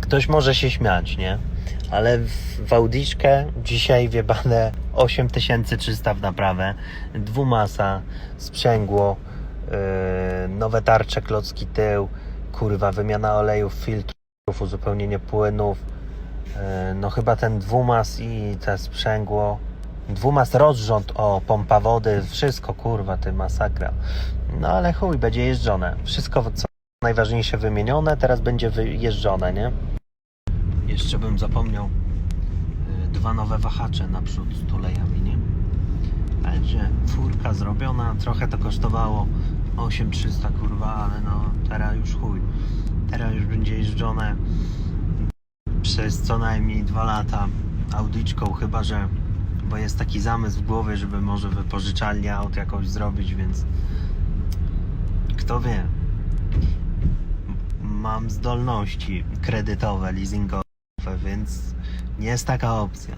Ktoś może się śmiać, nie? Ale w, Audiczkę dzisiaj wiebane 8300 w naprawę, dwumasa, sprzęgło, yy, nowe tarcze, klocki tył, kurwa, wymiana olejów, filtrów, uzupełnienie płynów, yy, no chyba ten dwumas i te sprzęgło, dwumas rozrząd, o, pompa wody, wszystko, kurwa, ty masakra. No ale chuj, będzie jeżdżone. Wszystko, co najważniejsze wymienione, teraz będzie wyjeżdżone, nie? Jeszcze bym zapomniał y, dwa nowe wahacze naprzód z tulejami, nie? Także furka zrobiona, trochę to kosztowało 8300 kurwa, ale no teraz już chuj. Teraz już będzie jeżdżone przez co najmniej dwa lata audiczką, chyba że bo jest taki zamysł w głowie, żeby może wypożyczalnię aut jakoś zrobić, więc kto wie. Mam zdolności kredytowe, leasingowe, więc nie jest taka opcja.